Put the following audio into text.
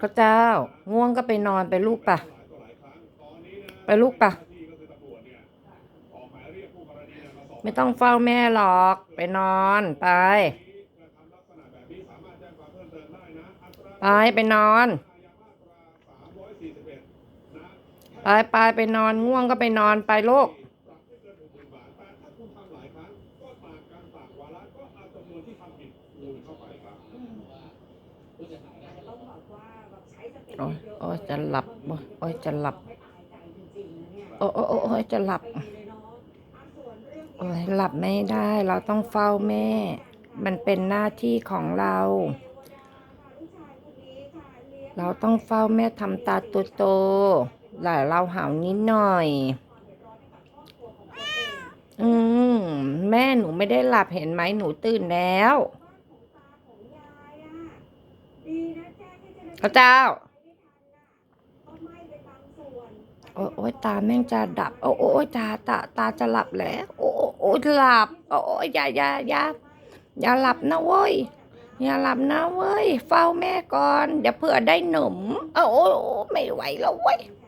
พระเจ้า ง่วงก็ไปนอนไปลูกปะไปลูกปะไม่ต้องเฝ้าแม่หรอก ไปนอนไป ไปไปนอน ไปไปไปนอนง่วงก็ไปนอนไปลูก โอ้ยโอ้ยจะหลับโอ้ยโอ้ยจะหลับโอ้โอ้โอ้ยโอ้ยจะหลับโอ้ยหลับไม่ได้ เราต้องเฝ้าแม่ มันเป็นหน้าที่ของเรา เราต้องเฝ้าแม่ทำตาโตๆหลายเราหาวนิดหน่อย อืม แม่หนูไม่ได้หลับเห็นไหมหนูตื่นแล้ว พระเจ้า โอ้ยโอ้ยตาแม่งจะดับ โอ้ยโอ้ยตาตาตาจะหลับแล้ว โอ้ยโอ้ยโอ้ยหลับ โอ้ยโอ้ยอย่าอย่าอย่าอย่าหลับนะเว้ย อย่าหลับนะเว้ย เฝ้าแม่ก่อน เดี๋ยวเผื่อได้หนมโอ้ยโอ้ยโอ้ยไม่ไหวแล้วเว้ยแ